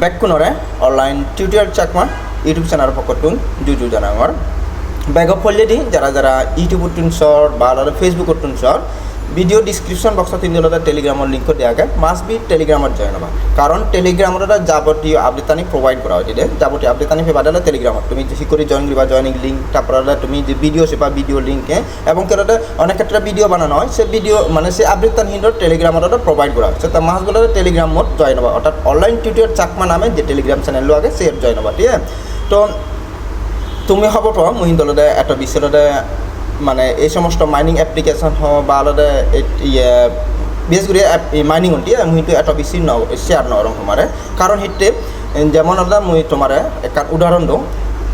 বেকুণৰে online tutorial Chakma YouTube চেনেলৰ পকতুন জুজু জানাঙৰ। Bag ফলেদি যারা যারা ইউটিউবত তুনছর বা ফেসবুক ফেসবুকত তুনছর ভিডিও ডিসক্রিপশন বক্সত তিনজনটা টেলিগ্রামের লিঙ্ক দিয়াকে। মাস্ট বি টেলিগ্রামত জয়েন হবা। কারণ টেলিগ্রামত এটা যাবতীয় আপডেটানি প্রোভাইড করা হয় দিলে যাবতীয় আপডেটানি ফেবা দিলে টেলিগ্রামত তুমি যে করে জয়েন করিবা জয়নিং লিঙ্ক তারপর তুমি যে ভিডিও সেবা ভিডিও লিঙ্কে এবং কেটে অনেক ক্ষেত্রে ভিডিও বানানো হয় সে ভিডিও মানে সে আপডেটান হিন্দর টেলিগ্রামত এটা প্রোভাইড করা হয় সে তার মাসগুলো টেলিগ্রামত জয়েন হবা। অর্থাৎ অনলাইন টিউটোরিয়াল চাকমা নামে যে টেলিগ্রাম চ্যানেল আগে সে জয়েন হবা, ঠিক আছে? তো তুমি হ'ব তো মুহিন দলতে এটা বিশ্বতে মানে এই সমস্ত মাইনিং এপ্লিকেশন হোক বা আলাদা ইয়ে বিশেষ করে মাইনিং দিয়ে মুহিনটো এটা বেশি ন শেয়ার নরম তোমারে। কারণ হিটে যেমন আলাদা মুই তোমারে একটা উদাহরণ দিওঁ।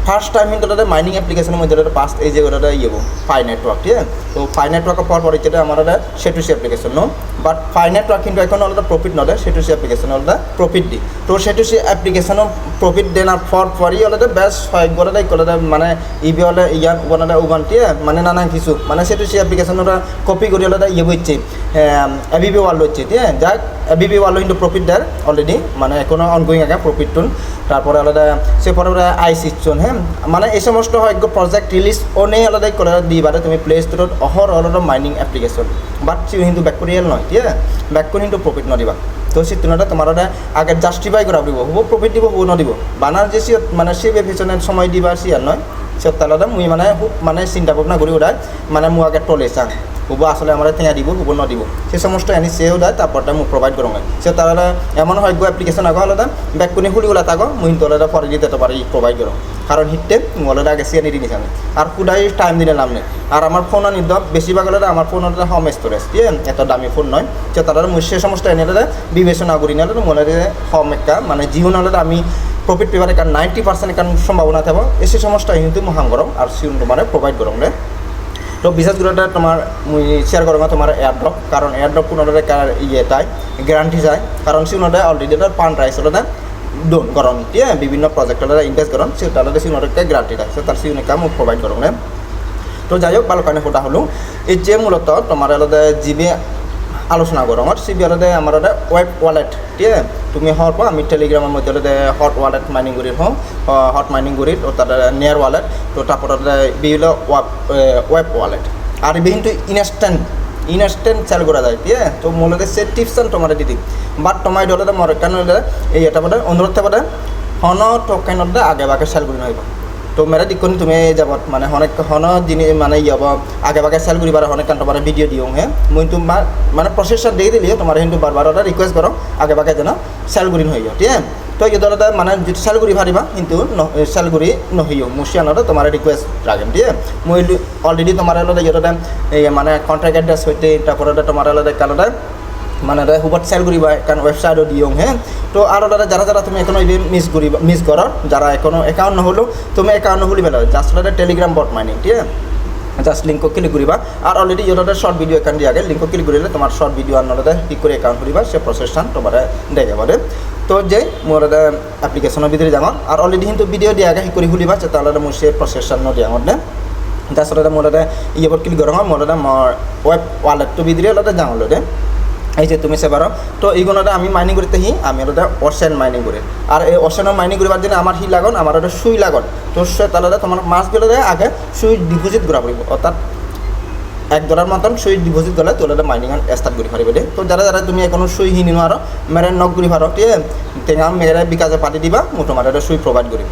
ফার্স্ট টাইম কিন্তু তাদের মাইনিং অ্যাপ্লিকেশনের মধ্যে ওটা পাস্ট এই যে ওটা ইয়ে ফাই নেটওয়ার্ক ঠিক আছে? তো ফাই নেটওয়ার্কের পর পরে যেটা আমার সেটু C application no but Pi network কিন্তু এখন আলাদা প্রফিট নদে সেটু সি অ্যাপ্লিকেশন আলাদা প্রফিট দি। তো সেটু সি অ্যাপ্লিকেশনও প্রফিট দেন আর পর পরই বেশ হয় গলাদা গলাদা মানে ইবি হলে ইয়ান উবানাদা উবান টিয়ে মানে নানা কিছু। মানে সেটু সি অ্যাপ্লিকেশন ওরা কপি করে আলাদা ইয়ে হচ্ছে এবিবি ওয়ার্ল্ড হচ্ছে ঠিক আছে? যাক এবিবি ওয়ার্ল্ড কিন্তু প্রফিট দেয় অলরেডি মানে এখনও অনগোয়িং আগে প্রফিট টুন। তারপরে আলাদা, সে পরে ওরা আই সিক্সন হ্যাঁ? মানে এই সমস্ত হয় প্রজেক্ট রিলিজ অনেক আলাদা করে দিবারে, তুমি প্লে স্টোৰত অহর already mining application but C কিন্তু ব্যাক রিয়েল নয়, ঠিক আছে? ব্যাক করে কিন্তু প্রফিট নদিবা। তো সে তুলনাটা তোমার আগে জাস্টিফাই করা দিব হব প্রফিট দিব হব নদিব। বানার যে সিয়ত মানে সে ভেভিশনের সময় দিবা সিয়ার নয় সিয়ত তালাদা মুই মানে মানে চিন্তা ভাবনা করি ওটাই মানে মু আগে টলে চাং হব আসলে আমার ঠেঙা দিব হব নদিব। সে সমস্ত এনে সেও দেয় তারপরটা মোক প্রোভাইড করো সে তারা এমন হয়, গো অ্যাপ্লিকেশন আগো আলাদা ব্যাক করে হুলি ওলা তাগো মুই তোলা পরে দিতে তো পারি প্রোভাইড করো কারণ হিটতে মোবাইলটা আগে সিয়ানি দিনিস আমি আর খুদাই টাইম দিলে নাম আর আমার ফোন নিদ বেশিরভাগ হলে আমার ফোন হলে হোম স্টোরেজ ঠিক এত দামি ফোন নয় যে তারা মুই সে সমস্ত এনে বিবেচনা করি না মনে হোম একটা মানে জিও নহলে আমি প্রফিট পেবার একটা নাইনটি পার্সেন্ট একটা সম্ভাবনা থাকব এসে সমস্ত কিন্তু মহাং গরম আর সিউন মানে প্রোভাইড করম তো বিশেষ করে এটা তোমার মুই শেয়ার করব তোমার এয়ারড্রপ কারণ এয়ারড্রপ ইয়ে তাই গ্যারান্টি যায় কারণ সিউনটা অলরেডি এটা পান রাইস হলে ডোন করন দিয়ে বিভিন্ন প্রজেক্ট হলে ইনভেস্ট করন সেটা সিউনটা গ্যারান্টি থাকে তার সিউনে কাম প্রোভাইড করম তো যাই হোক ভালো কারণে ফোটা হলো এই যে মূলত তোমার আলাদা জিবি আলোচনা করো আমার সিবি আলাদা আমার ওয়েব ওয়ালেট ঠিক আছে? তুমি হওয়ার পর আমি টেলিগ্রামের মধ্যে আলাদা হট ওয়ালেট মাইনিং করি হও হট মাইনিং করি তো তার নিয়ার ওয়ালেট তো তারপর বিভিন্ন ওয়েব ওয়ালেট আর কিন্তু ইনস্ট্যান্ট ইনস্ট্যান্ট চাল করা যায়, ঠিক আছে? তো মূলত সে টিপস তোমার দিদি বাট তোমার দলে মর কেন এই এটা বোধ অনুরোধ থাকবে হন টোকেন আগে বাগে সেল করে নইব তো মেরা দিকনি তুমি যাব মানে অনেক হন জিনিস মানে ইয়ে আগে বাগে সেল করিবার অনেক কান তোমার ভিডিও দিও হ্যাঁ মুই তোমার মানে প্রসেসর দিয়ে দিলি তোমার কিন্তু বারবার ওটা রিকোয়েস্ট করো আগে বাগে যেন সেল করি হয়ে ঠিক আছে তো দলটা মানে যদি করি পারিবা কিন্তু সেল করি নহইও মুসিয়ানোটা তোমার রিকোয়েস্ট রাখেন ঠিক মই অলরেডি তোমার আলাদা এই মানে কন্ট্রাক্ট অ্যাড্রেস হইতে তারপরে তোমার আলাদা কালাটা মানে হুবত সেল করিবা কারণ ওয়েবসাইটও দিও হ্যাঁ তো আর দাদা যারা যারা তুমি এখনও মিস করিবা মিস করো যারা এখনও অ্যাকাউন্ট নহলো, তুমি অ্যাকাউন্ট নহলি পেল জাস্ট ওটা টেলিগ্রাম বট মাইনিং ঠিক আছে? জাস্ট লিঙ্ক ক্লিক করিবা আর অলরেডি ইয়োটা শর্ট ভিডিও একাউন্ট দিয়ে আগে লিঙ্ক ক্লিক করিলে তোমার শর্ট ভিডিও আর নলে ক্লিক করে অ্যাকাউন্ট করিবা সে প্রসেসটা তোমার দেখে পারে তো যে মোর এটা অ্যাপ্লিকেশনের ভিতরে যাও। আর অলরেডি কিন্তু ভিডিও দিয়ে আগে করে খুলিবা তাহলে মোর সে প্রসেসটা নদিয়া মধ্যে তাৰপিছতে মোৰ তাতে ইয়েবত ক্লিক কৰোঁ মোৰ তাতে মোৰ ৱেব ৱালেটটো ভিতরে অলপ যাওঁ অলপ এই যে তুমি সেবার তো এইগুলোতে আমি মাইনিং করতে হি আমি ওটা অশেন মাইনিং করি আর এই অশেন মাইনিং করিবার জন্য আমার হি লাগন আমার ওটা সুই লাগন। তো সে তাহলে তোমার মাছগুলো আগে সুই ডিপোজিট করা পড়ব অর্থাৎ এক ডলার মতন সুই ডিপোজিট করলে তোলে মাইনিং স্টার্ট করে পারিবে দে তো যারা যারা তুমি এখনও সুই হি নিনো আর মেরে নক করি পারো ঠিক টেঙা মেরে বিকাশে পাতি দিবা মো তোমার এটা সুই প্রোভাইড করি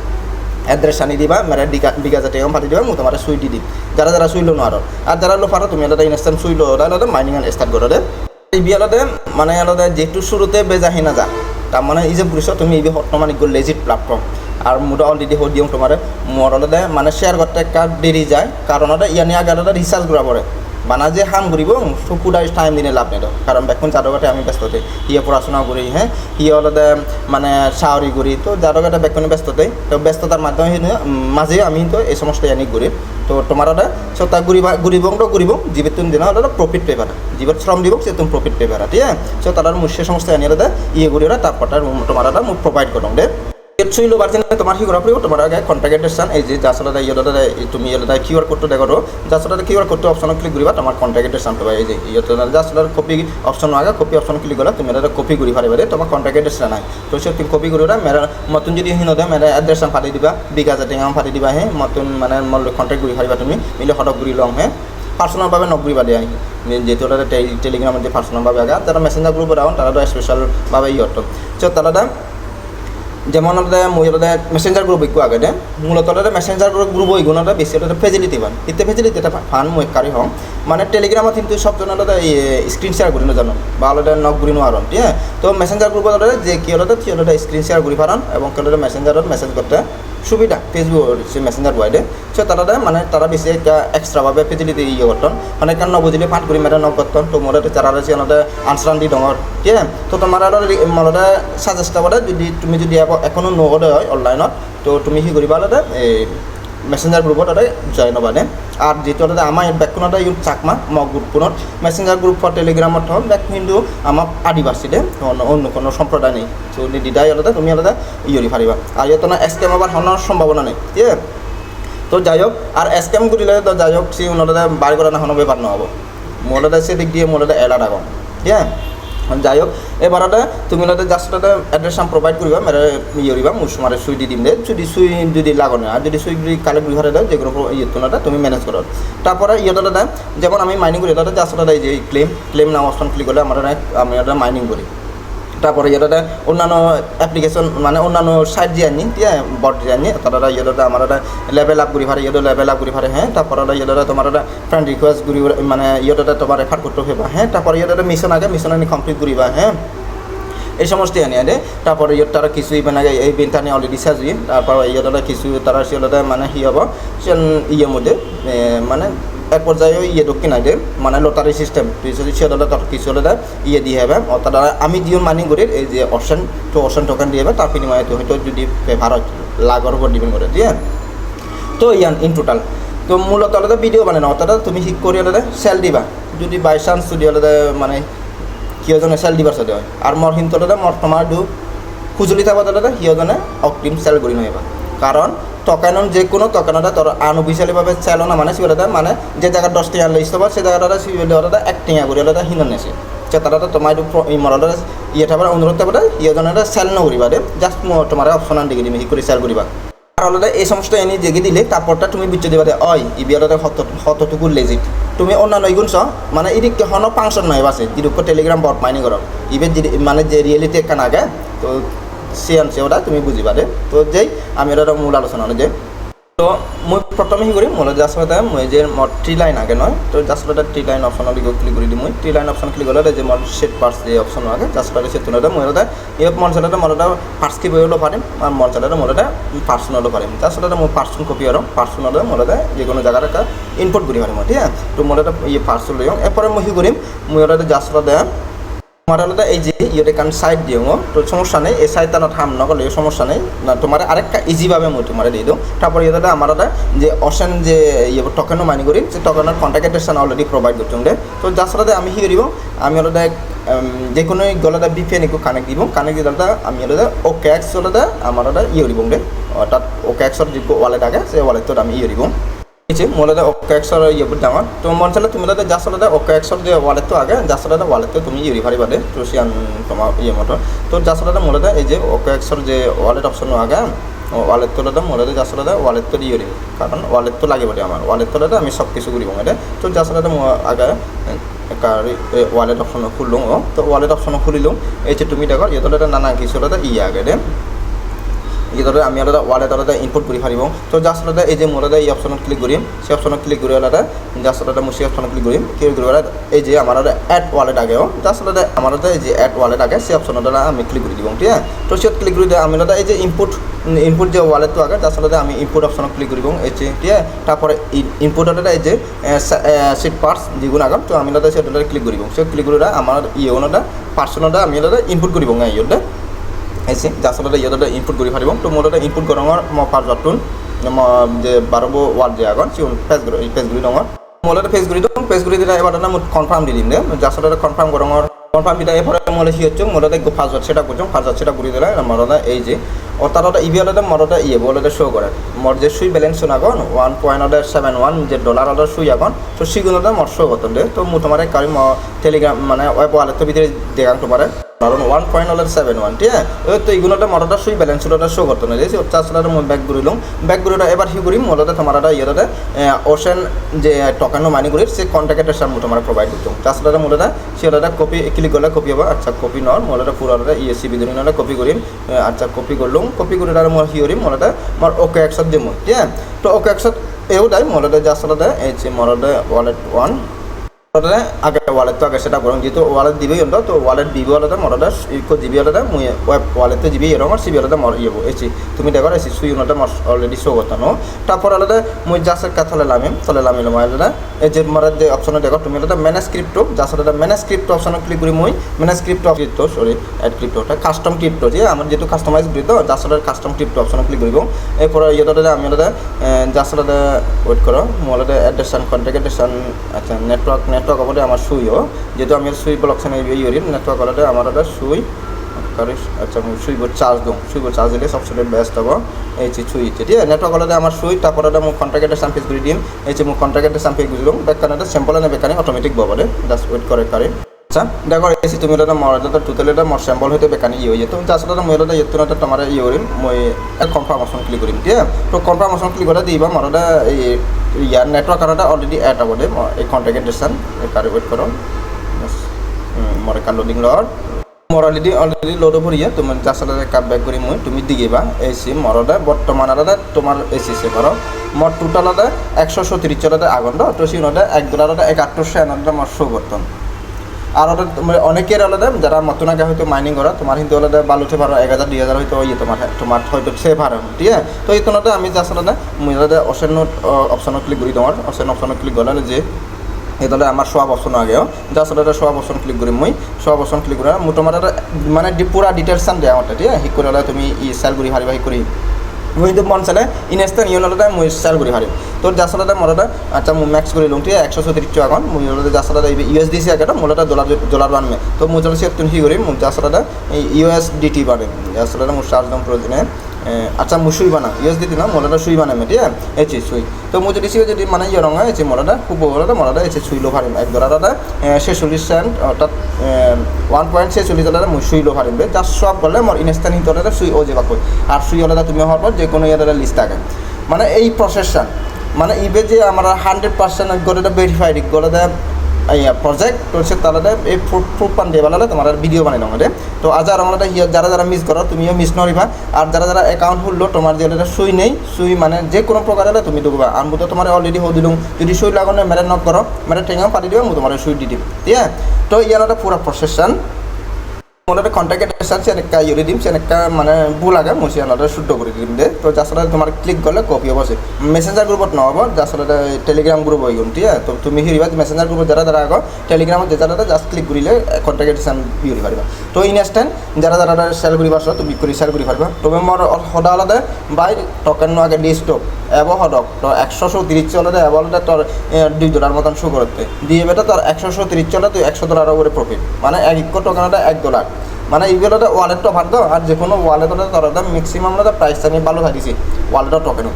এড্রেস আনি দিবা মেরে বিকাশে টেঙা পাতি দিবা মো তোমার সুই দি দিম। যারা যারা সুই লো নোৱাৰো আর যারা লো পারো তুমি এটা ইনস্ট্যান্ট সুই লো ওটা মাইনিং স্টার্ট করো দে এই বিয়ালতে মানে আলাদা যেহেতু শুরুতে বেজাহি না যা তার মানে এই যে বুঝছ তুমি এই বর্তমান গো লেজিট প্ল্যাটফর্ম আর মোটা অলরেডি হো দিও তোমার মোর মানে শেয়ার করতে একটা দেরি যায় কারণ ইয়ানি আগে আলাদা রিসার্চ করা পড়ে বানা যে হাম ঘুরিব চকুদাই টাইম দিনে লাভ নেই কারণ বেকুন যাদবতে আমি ব্যস্ততে ইয়ে পড়াশোনা করি হ্যাঁ? ইয়ে আলাদা মানে সাউরি করি। তো যাদবতে বেকুনে ব্যস্ততে তো ব্যস্ততার মাধ্যমে মাঝে আমি তো এই সমস্ত ইয়ানি ঘুরি। তো তোমার ওটা সো তা ঘুরিবা ঘুরিব ঘুরিব জীবের তুমি দিন ওটা প্রফিট পেপার জীবের শ্রম দিব সে তুমি প্রফিট পেপার ঠিক আছে? সো তার মুসে সমস্ত এনে ওটা ইয়ে করি ওরা তারপর তোমার ওটা প্রোভাইড করো দে তেনে তোমাৰ সি কৰা পৰিব তোমাৰ আগে কণ্টেক্ট এড্ৰেছখন এই যে আচলতে ইয়াতে তুমি ইয়াতে কিউ আৰ কোডটো দেখো আচলতে কিউ আৰ কোডটো অপশ্যনত ক্লিক কৰিবা, তোমাৰ কণ্টেক্ট এড্ৰেছখন পাবা। এই যে ইয়াতে আচলতে কপি অপশ্যন আগে কপি অপশ্যন ক্লিক কৰা তুমি ইয়াতে কপি কৰি পাৰিবা দেই। তোমাৰ কণ্টেক্ট এড্ৰেছ নাই। তো সে তুমি কপি কৰিবা মেৰা, মতুন যদি সি নদে মেৰা এড্ৰেছখন ফাটি দিবা বিকাশ টেঙাম ফাটি দিবা হে। মতুন মানে মই কণ্টেক্ট কৰি পাৰিবা তুমি। মিলে সদক কৰি ল'ম হে। পার্সোনালভাবে নকরিবা দিয়া যেহেতু ওটা টেলিগ্রামের যে পার্সোনালভাবে আগা তারা মেসেঞ্জার গ্রুপে ডাউন তারা স্পেশালভাবে ইয়ে হতো তো তারা যেমন ওটা মেসেঞ্জার গ্রুপ ইকু আগে মূলত মেসেঞ্জার গ্রুপ ওইগুলো বেশি ওটা ফেসিলিটি পান ইতে ফেসিলিটি এটা ফান মই কারি হম মানে টেলিগ্রামত কিন্তু সব জন স্ক্রিন শেয়ার করি জানো বা আলাদা নক করি নোয়ারন ঠিক তো মেসেঞ্জার গ্রুপ যে কি ওটা স্ক্রিন শেয়ার করি পারান এবং কেউ মেসেঞ্জারত মেসেজ করতে সুবিধা ফেসবুক মেসেঞ্জার বয়াদে সো তারা মানে তারা বেশি একটা এক্সট্রাভাবে ফেসিলিটি ইয়ে করতন। মানে কেন নবুঝিলে ফাট করি মেরে নক করতন। তো মোরে তারা ওনাদের আনসারান দি ডর ঠিক তো তোমার মলতে সাজেস্ট করে, যদি তুমি যদি এখনও নগদে হয় অনলাইনত তো তুমি কি কৰিবা তাতে এই মেসেঞ্জার গ্রুপত তাতে জইন হ'বা নে। আর যেহেতু তাতে আমাৰ ইয়াত বেকখনতে ইউজ চাকমা, মগ গ্রুপখনত মেসেঞ্জার গ্রুপ ফর টেলিগ্রামত হল বেক কিন্তু আমার আদিবাসীতে, অন্য কোনো সম্প্রদায় নেই। তো দিদা ইয়াতে তুমি ইয়াতে ইয়ে পারিবা আর ইয়াত না এক্সকেম হবার হওয়ার সম্ভাবনা নেই ঠিক তো যাই হোক আর স্ক্যাম করিলে তো যাই হোক সে ওনারা বাড়ি করা না হনো ব্যাপার নহব। মোলাটা সেদিক দিয়ে মোলাটা এলা রাখো ঠিক যাই হোক এবারতে তুমি না জাস্ট ওটা অ্যাড্রেস প্রোভাইড করিবা, মেরে ইয়ে করিবা মুসমারে সুই দি দিম দে। যদি সুই যদি লাগো না আর যদি সুই যদি কালেক্ট ঘরে দেয় যে কোনো ইয়ে না তুমি ম্যানেজ করো। তারপরে ইয়েটা দেয়, যেমন আমি মাইনিং করি দাদা জাস্ট এই যে claim claim name option click করলে আমরা আমি ওটা মাইনিং করি। তারপরে ইয়েটাতে অন্যান্য অ্যাপ্লিকেশন মানে অন্যান্য সাইট যে আনি আছে বট যে আনি। তারা ইয়েটাতে আমার একটা লেভেল আপ করি পারে ইয়েটা লেভেল আপ করি পারে হ্যাঁ তারপরে ইয়েটাতে তোমার একটা ফ্রেন্ড রিকোয়েস্ট করি মানে ইয়েটাতে তোমার রেফার করতে হবে হ্যাঁ। তারপরে ইয়েটাতে মিশন আগে মিশন আনি কমপ্লিট করিবা হ্যাঁ। এই সমস্ত আনি আনে। তারপরে ইয়ে তারা কিছু মানে এই বিনটানি অলরেডি সাজি তারপর ইয়েটা কিছু তারা সেটা মানে হি হব, সে ইয়ের মধ্যে মানে এক পর্যায়ে ইয়ে দক্ষিণ আইডে মানে লটারি সিস্টেম তুই যদি সেটা তার কিছু হলে ইয়ে দিয়ে হবে। তারা আমি যিও মানি করি, এই যে অপশন তো অপশন টোকেন দিয়ে হবে, তার বিনিময়ে তো হয়তো যদি ভারত লাগর উপর ডিপেন্ড করে, দিয়ে। তো ইয়ান ইন টোটাল তো মূলত আলাদা ভিডিও মানে না অর্থাৎ তুমি শিক কৰি আলাদা চেল দিবা। যদি বাই চান্স যদি আলাদা মানে সিহঁজনে চেল দিবার সাথে হয়। মর হিন্তু আলাদা মর তোমার দু খুজুলি থাকবা সিহঁজনে অগ্রিম চেল কৰি নহিবা কাৰণ টকানত যে কোনো টকানতে তোর আনঅফিসিয়ালিভাবে চেলো না মানে সিওটা মানে যে জায়গা দশ টিয়া লইছ সে জায়গাটা সিওটা এক টিয়া করে আলাদা হিনন নেছে। সে তারা তোমার মরলে ইয়ে থাকবে অনুরোধ থাকবে ইয়েজনে চেল নকরিবা দে জাস্ট তোমার অপশন আন দিকে সি করে চেল করিবা আর আলাদা এই সমস্ত এনে জেগে দিলে তারপরটা তুমি বুঝতে দিবা যে অয় ই বিয়ালাতে হত হতটুকু লেজিট তুমি অন্যান্য ইগুন চ মানে ইদিক হন ফাংশন নয় বাসে যিরুক টেলিগ্রাম বট মাইনি করো ইবে মানে যে রিয়েলিটি একটা নাগে, তো সে আনছে ওটা, তুমি বুঝিবা দে। তো যেই, আমি ওটা মূল আলোচনা যে, তো মই প্ৰথমে কি কৰিম মোলৈ জাষ্ট এটা মই যে মোৰ থ্ৰী লাইন আগে নহয়, তো জাষ্ট এটা থ্ৰী লাইন অপশ্যনত ক্লিক কৰি দিম মই। থ্ৰী লাইন অপশ্যন ক্লিক কৰিলে যে মোৰ সেট পাৰ্টছ যে অপশ্যন আগে জাষ্ট এটা সেট তুলে মই এটা ইয়াত মন চালে মোৰ এটা ফাৰ্ষ্ট কি বহিব পাৰিম আর মন চালে মোৰ এটা পাৰ্চন ল'ব পাৰিম। জাষ্ট এটা মই পাৰ্চন কপি আৰু পাৰ্চন হ'লে মোৰ এটা যিকোনো জেগাত এটা ইনপুট কৰি পাৰিম ঠিক আছে? তো মোৰ এটা ইয়ে পাৰ্চন লৈ এরপরে মই কি কৰিম, মই এটা জাষ্ট এটা আলাদা এই যে ইয়েতে কারণ সাইড দিও তো সমস্যা নেই, এই সাইডটা না থাম না করলে সমস্যা নেই। না, তোমার আরেকটা ইজিভাবে মই তোমার দিয়ে দিও। তারপর ইয়েতে আমার যে অপশন যে ইয়ে টকেনও মানি করি যে টকেনের কন্ট্যাক্ট এড্রেস অলরেডি প্রোভাইড করতাম দে তো যার আমি কি করিব? আমি আলাদা যে কোনো গলাটা বিপিএন একটু কানেক্ট দিব। কানেক্ট দিলে আমি আলাদা ও ক্যাক্স আলাদা আমার ইয়ে দিব দে অর্থাৎ ও ক্যাক্সর যে ওয়ালেট আগে, সেই ওয়ালেটত আমি ইয়ে দিব আছে মোলাদা ওকে একশর ইয়ে ডাঙর তো মন চালে তুমি দাদা যাস দাদা ওকে একশর যে ওয়ালেট তো আগে যাস দাদা ওয়ালেট তো তুমি ইউরি ভারি বাদে রুশিয়ান তোমার ইয়ে মতো। তো যাস দাদা মোলাদা এই যে ওকে একশর যে ওয়ালেট অপশন আগে ওয়ালেট তো দাদা মোলাদা যাস দাদা ওয়ালেট তো ইউরি কারণ ওয়ালেট তো লাগে বলে আমার। ওয়ালেট তো দাদা আমি সব কিছু করিব মানে তো যাস দাদা আগে ওয়ালেট অপশন খুললো তো ওয়ালেট অপশন খুলিলো এই যে তুমি দেখো দাদা নানা কিছু ইয়ে আগে দে আমি আলাদা ওয়ালেট আলাদা ইনপুট কৰি পাৰিব তো জাষ্ট আলাদা এই যে মোৰ এই অপশ্যনত ক্লিক কৰিম। সেই অপশ্যনত ক্লিক কৰি আলাদা জাষ্ট আলাদা মই সেই অপশ্যনত ক্লিক কৰিম। ক্লিক আলাদা এই যে আমার এড ওয়ালেট আগে জাষ্ট আলাদা আমার এই যে এড ওয়ালেট আগে, সেই অপশ্যনত আলাদা আমি ক্লিক কৰি দিব ঠিক আছে তো সেত ক্লিক কৰি আমি আলাদা এই যে ইনপুট ইনপুট যে ওয়ালেটটো আগে জাষ্ট আলাদা আমি ইনপুট অপশ্যনত ক্লিক কৰিব এই যে ঠিক আছে তারপরে ইনপুট আলাদা এই যে সিট পার্টস যেগুলো আগাম তো আমি সেটা ক্লিক কৰিব সে ক্লিক কৰি আমার ইয়ে ওনাটা পার্সনটা আমি আলাদা ইনপুট কৰিব ইয়েটা আহিছে আচলতে ইহঁতে ইনপুট কৰি পাৰিব। তো মোৰ ইনপুট গৰঙৰ মই পাৰ যতোন যে বাৰব ৱাৰ্ড যে আগত চিউন পেজ পেজ গুৰি ডঙৰ মোৰ ফেচ গুৰি দিওঁ ফেচ গুৰি দিলে এবাৰ মই কনফাৰ্ম দি দিম দে। আচলতে কনফাৰ্ম গৰঙৰ কনফার্ম এটা এরপরে মলে কি হচ্ছে মূলত পাসওয়ার্ড সেটা করছ পাসওয়ার্ড সেটা করে দিলে মরদা এই যে ও তারা ইভিএলতে মরদা ইয়ে বলে শো করে মর যে সুই ব্যালেন্স শোনাগন ওয়ান পয়েন্ট সেভেন ওয়ান যে ডলার অর্ডার সুই এখন তো সিগুলোতে মর শো করতেন দে। তো মু তোমার কারি টেলিগ্রাম মানে ওয়েব ওয়ালেটের ভিতরে দেখান তোমার কারণ one point order seven one ঠিক আছে? তো এইগুলোতে মরদা সুই ব্যালেন্স ওটা শো করতো না যে তাছাড়া মই ব্যাক ঘুরিলাম ব্যাক ঘুরিটা এবার হি করি মূলত তোমার ইয়েতে ওশেন যে টকানো মানি করি সে কন্ট্যাক্টের সামনে তোমার প্রোভাইড করতো তাছাড়া মূলত সেটা কপি ক্লিক করলে কপি হবে আচ্ছা কপি নর মূলত পুরো ইএসসি বিধি নলে কপি করিম আচ্ছা কপি করলুম। কপি করে তার মই হি করিম? মূলত মোর ওকে একশত দিম ঠিক আছে? তো ওকে একশত এও দেয় মূলত যে আসলে এই যে মূলত ওয়ালেট ওয়ান আগে ওয়ালেট তো আগে সেটা করুন। যেহেতু ওয়ালেট দিবি অন্ত তো ওয়ালেট দিবি হলে মরদে ইকো দিবি হলে মুই ওয়েব ওয়ালেটে দিবি এরকম সিবি হলে মর ইয়ে এসি তুমি দেখো এসি সুই উন্নতে মর অলরেডি শো করতানো তারপর হলে মুই জাসের কাথলে লামিম, তলে লামিল মহিলা এই যে মরে যে অপশনে দেখো, তুমি হলে ম্যানেজ ক্রিপ্টো জাসের হলে ম্যানেজ ক্রিপ্টো অপশনে ক্লিক করি মুই। Manage crypto crypto sorry add ক্রিপ্টোটা custom crypto যে, আমার যেহেতু কাস্টমাইজ করি তো জাসের কাস্টম ক্রিপ্টো অপশনে ক্লিক করিব। এরপরে ইয়েটা আমি হলে জাসের ওয়েট করো মূলত অ্যাড্রেসান কন্ট্যাক্ট অ্যাড্রেসান আচ্ছা নেটওয়ার্ক নেটওয়ার্ক অবধি আমার সুইও। যেহেতু আমি সুই ব্লকশন ইয়ে করি নেটওয়ার্ক হলে আমার ওটা সুই। করিস আচ্ছা আমি সুইব চার্জ দিওঁ সুইব চার্জ দিলে সবচেয়ে বেস্ট হ'ব। এই যে সুই, ঠিক আছে? নেটওয়ার্ক হলে আমার সুই, তারপরে মোক কন্ট্যাক্ট অ্যাড্রেস পেজ করে দিম। এই যে মোক কন্ট্যাক্ট অ্যাড্রেস পেজ করে দিলাম বেকানে সিম্পল এনে বেকানে অটোমেটিক বলে জাস্ট ওয়েট করে, কারে। আচ্ছা দেখো এসি তুমি এটা মর এটা টোটাল এটা মর স্যাম্পল হইতে বেকানি ইয়ে হয়ে তুমি জাস্ট এটা মই এটা ইয়ে এটা তোমার ইয়ে করিম, মই কনফার্মেশন ক্লিক করিম, ঠিক আছে? তো কনফার্মেশন ক্লিক করে দিবা মর এটা এই ইয়ার নেটওয়ার্ক কারণটা অলরেডি অ্যাড হব দে এই অ্যাড্রেসান এই কারে ওয়েট করো মরে কার লোডিং লর মর অলরেডি অলরেডি লোড হব ইয়ে তুমি এটা কাপ ব্যাক করি মই, তুমি দিগিবা। এসি মরটা বর্তমান আলাদা, তোমার এসি সে করো। মর টোটাল আলাদা, একশো সত্রিশ চলাতে আগন্ড তো সেই এক ডলার একাত্তরশো এনারটা মর শো করতাম। আর ওটা মানে অনেকের আলাদা, যারা আগে হয়তো মাইনিং করা, তোমার কিন্তু আলাদা বালুতে পারো এক হাজার, দুই হাজার হয়তো ইয়ে তোমার তোমার হয়তো সেভ হার ঠিক আছে? তো এই তোমাদের আমি জাস্ট আলাদা মুই আলাদা অপশন অপশনত ক্লিক করি তোমার অপশন অপশনত ক্লিক করলে যে এদলে আমার সব অপশন আগেও জাস্ট ওটা সব অপশন ক্লিক করি মুই, সব অপশন ক্লিক করে মু তোমার মানে পুরা ডিটেলস দেয় আমার ঠিক শিক করে তুমি ই সেল করি হারিবা শিক করি। মুই যদি মন চালে ইনষ্টেণ্ট ইউনতে মুই সেল করে হাৰিম। তো জাসলাটা মোৰ এটা আচ্ছা মু মেক্স করে লোক ঠিক একশ চৌত্ৰিশ টকা মুই জাচলতে ইউ এছ ডি চি আগে মোৰ এটা ডলার ডলাৰ বানমে তো মোৰ যদি সে তুমি করিম মুই জাচলতে ইউ এস ডি টি বানিম জাচলতে মোৰ চার্জ দাম প্রয়োজনে আচ্ছা সুই বানাম ইউ এস ডি টি না, মোলাটা সুই বানামে ঠিক আছে এচি সুই তো মুই যদি মানে ইয়ে রঙা এচি মোলাটা, খুব মোলাটা এচি সুই লো হারিম এক ডলারটা ছেচল্লিশ সেন্ট অর্থাৎ ওয়ান পয়েন্ট ছেচল্লিশ ডলার মুই সুই লো হারিম জাস্ট সব করলে মোর ইনস্ট্যান্ট হিটলে সুই ও যে বাকই আর সুই হলে তুমি হওয়ার পর যে কোনো ইয়ার লিস্ট থাকে। মানে এই প্রসেসটা মানে ইবে যে আমরা হান্ড্রেড পার্সেন্ট গড়ে ভেরিফাইড গড়ে প্রজেক্ট হচ্ছে তাহলে এই প্রুফ প্রুফ পান দিয়ে বানালে তোমার ভিডিও বানাই আমাদের তো আজ আর আমরা যারা যারা মিস করো, তুমিও মিস নরিবা আর যারা যারা অ্যাকাউন্ট খুললো, তোমার যে সুই নেই। সুই মানে যে কোনো প্রকার হলে তুমি ডুববা আর মু তো তোমার অলরেডি হো দিলুম। যদি সুই লাগানো মেরে নক করো। মেরে ঠেঙাও পাতি দিবা মু তোমার সুই দি দিম। ঠিক তো ইয়ার একটা পুরো প্রসেসন মোটামুটি কন্ট্যাক্ট আছে, এনেকা ইউরি দিম, এনেকা মানে ভুল আগে মুছি আলাদা শুদ্ধ করে দিম দে। তো যার তোমার ক্লিক করলে কপি হব সে মেসেঞ্জার গ্রুপত নহব যার টেলিগ্রাম গ্রুপ হয়ে গেল, ঠিক আছে? তো তুমি হিরিবা মেসেঞ্জার গ্রুপত যারা যারা আগ টেলিগ্রামত যে যারা জাস্ট ক্লিক কৰিলে কন্ট্যাক্ট এডিশন ইউরি পারিবা তো ইনস্ট্যান্ট যারা যারা সেল করিবা তুমি কৰি সেল কৰি পারিবা তুমি মোর সদা আলাদা বাই টকেন আগে ডিস্টক এব সদক তো একশো চৌত্রিশ চলে এব হলে তোর দুই ডলার মতন শো করতে দিয়ে বেটা তোর একশো চৌত্রিশ চলে, তুই একশো ডলার উপরে প্রফিট মানে এক ইকো টোকেনটা এক ডলার মানে এইগুলোতে ওয়ালেটটা ভাগ দাও আর যে কোনো ওয়ালেটতে তোরা ম্যাক্সিমাম প্রাইস আমি ভালো থাকিছি ওয়ালেটটা টোকেন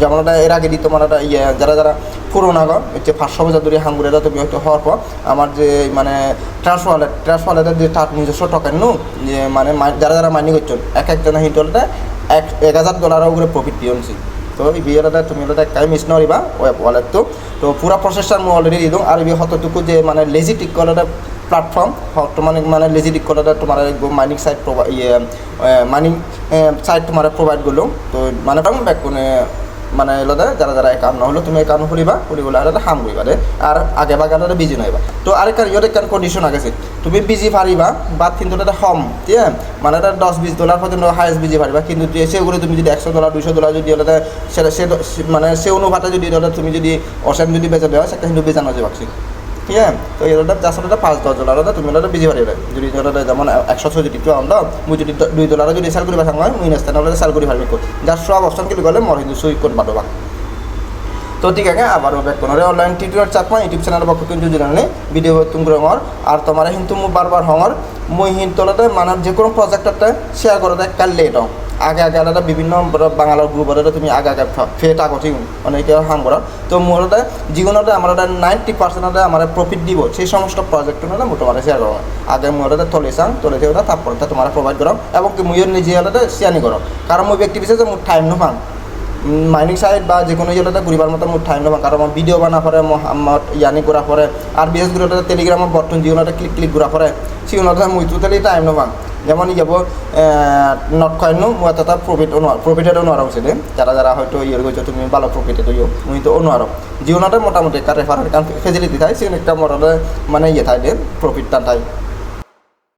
যেমন ওটা এর আগে দিত মানে একটা ইয়ে যারা যারা পুরোনো গো, হচ্ছে পাঁচশো বছর ধরে হাঙ্গুরেরা তুমি হয়তো হওয়ার পর, আমার যে মানে ট্রান্স ওয়ালেট ট্রান্স ওয়ালেটের যে তার নিজস্ব টোকেন নু, যে মানে যারা যারা মাইনিং করছেন এক একজনের হিটলতে এক এক হাজার ডলারের উপরে প্রফিট দিয়েছি তো এই বিয়েটা তুমি মিস নরিবা ওয়েব ওয়ালেট তো পুরা প্রসেসটা মই অলরেডি দি দিওঁ, আৰু এই হতটুকু যে মানে লেজি টিক কলটা প্ল্যাটফর্ম তোমার মানে লেজি টিক কলটা তোমার মাইনিং সাইট প্রোভাইড ইয়ে মাইনিং সাইট তোমার প্রোভাইড করল তো মানে ব্যাক মানে মানে এলাদা যারা যারা একাউন্ট হলো তুমি একাউন্ট ফুলিবা খুলি বলে আর হাম করিবা দে। আর আগে বা গালে বিজি নাইবা তো আরেকটা ইয়র একটা কন্ডিশন আগেছে তুমি বিজি পারিবা বা কিন্তু এটা হম ঠিক মানে এটা দশ বিশ ডলার পর্যন্ত হায়েস্ট বিজি পারিবা কিন্তু সেগুলো তুমি যদি একশো ডলার দুশো ডলার যদি ওটা সেটা সে মানে সে অনুপাতে যদি তুমি যদি অসেম যদি বেজা দেওয়া সেটা কিন্তু বেচানো যাবে ঠিক আছে? তো এটা জাস্ট ওটা পাঁচ দশ ডলার তুমি ওটা বিজি পারিবে যদি ওটা যেমন একশো ছয় যদি আন দাও মুই যদি দুই ডলার যদি সেল করি পাঠাং হয় মুই নেস্তান সেল করি পারবি যার সব অপশন ক্লিক করলে মর কিন্তু সুইক করে পাঠবা তো তো ঠিক আছে আবারও ব্যাক কোনো online tutorial Chakma YouTube channel পক্ষ কিন্তু জুড়ে ভিডিও তুমি হঙর। আর তোমার কিন্তু মু বারবার হঙর, মই হিন্তলতে মানে যে কোনো প্রজেক্টতে শেয়ার করে দেয় কাল লেট আগে আগে আলাদা বিভিন্ন বাঙালির গ্রুপতে তুমি আগে আগে ফেট আগতে অনেকে হাম করো। তো মোৰ জীৱনতে আমাৰ নাইণ্টি পাৰ্চেণ্টতে আমাৰ প্ৰফিট দিব, সেই সমস্ত মানে মই তোমার শেয়ার করো আগে মই তলে চাং তলে থেকে তারপর তোমার প্রোভাইড করো এবং মই নিজে হলে শেয়ারি করো কারণ মই ব্যক্তি বিশেষে মোৰ টাইম নাপাম মাইনিং সাইড বা যে কোনো ইয়েতে ঘুরিবার মতো মোৰ টাইম নাপাম কারণ ভিডিও বানা পরে ইয়ানি করা পরে আর বিশেষ করে টেলিগ্রামত বর্তমান জীবনতে ক্লিক ক্লিক করা পরে সিগুণতে মই টোটালি টাইম নাপাম যেমন যাব নট কয়েনও মই এটা প্রফিট প্রফিটেডও নোৱাৰা হৈছিলে যারা যারা হয়তো ইয়ে গৈছে, তুমি ভালো প্রফিটেড ইয়ে মুই তো নোৱাৰো। জীৱনতে মোটামুটি একটা রেফারেল কারণ ফেসিলিটি থাকে সেখানে একটা মোটামুটি মানে ইয়ে থাকে প্রফিট টান থাকে।